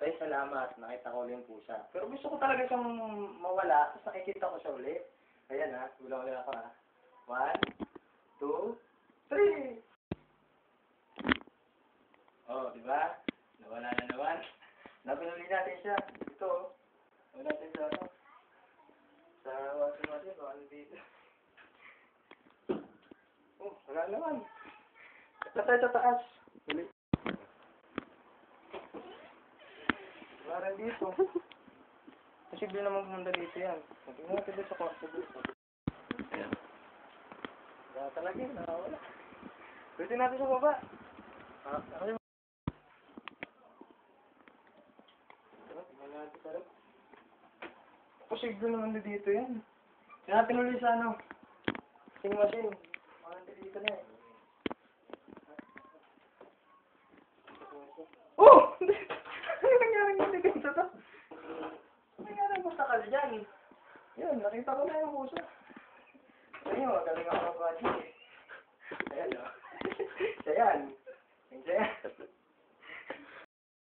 Tay, salamat. Nakita ko ulit yung pusa. Pero gusto ko talaga siyang mawala. Tapos nakikita ko siya ulit. Ayan ha. Gulang ulit ako ha. One, two, three. Oh, di ba? Nawala na naman. Napinuli natin siya. Ito. oh. Nawala natin sa ano. Sa washing machine. Baka nandito. Oh, wala naman. Ito tayo sa taas. Huli. Parang dito. Posible naman pumunta dito yan. Tingnan natin dito sa kwarto dito. Ayan. Wala talaga yun. Wala. Pwede natin sa baba. Ah, ano yung... Natin. Posible naman na dito yan. Tingnan natin ulit sa ano. Sing machine. Mga dito na eh. Oh! pala dyan. Eh. Yun, nakita ko na yung puso. Ayun, magaling ako mag-watching eh. Ayan oh. o. Sayan. Sayan.